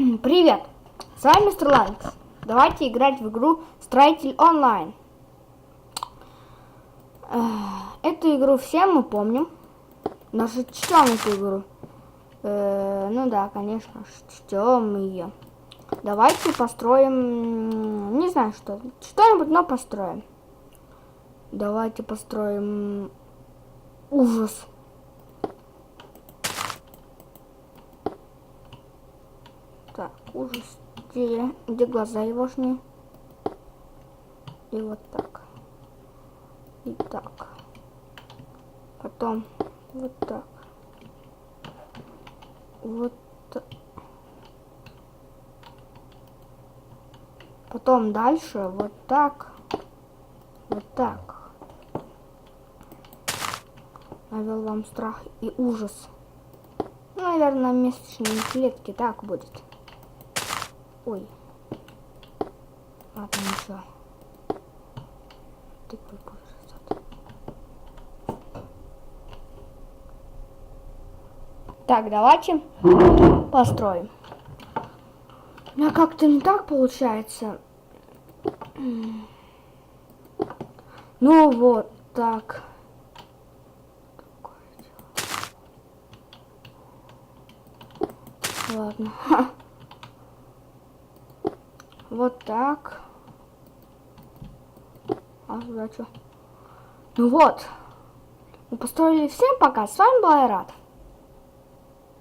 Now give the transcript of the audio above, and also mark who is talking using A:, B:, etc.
A: Привет! С вами Мистер Ланкс. Давайте играть в игру Строитель онлайн. Эту игру все мы помним. Даже чтем эту игру. Э, ну да, конечно, чтем ее. Давайте построим, не знаю что, что-нибудь, но построим. Давайте построим ужас. Так, ужас. Где, где глаза егошние? И вот так. И так. Потом вот так. Вот так. Потом дальше вот так. Вот так. Навел вам страх и ужас. Наверное, месячные клетки так будет. Ой. Ладно, ничего. Ты красота. Так, давайте построим. У как-то не так получается. Ну вот так. Ладно. Вот так. А сюда что? Ну вот. Мы построили всем пока. С вами была Айрат.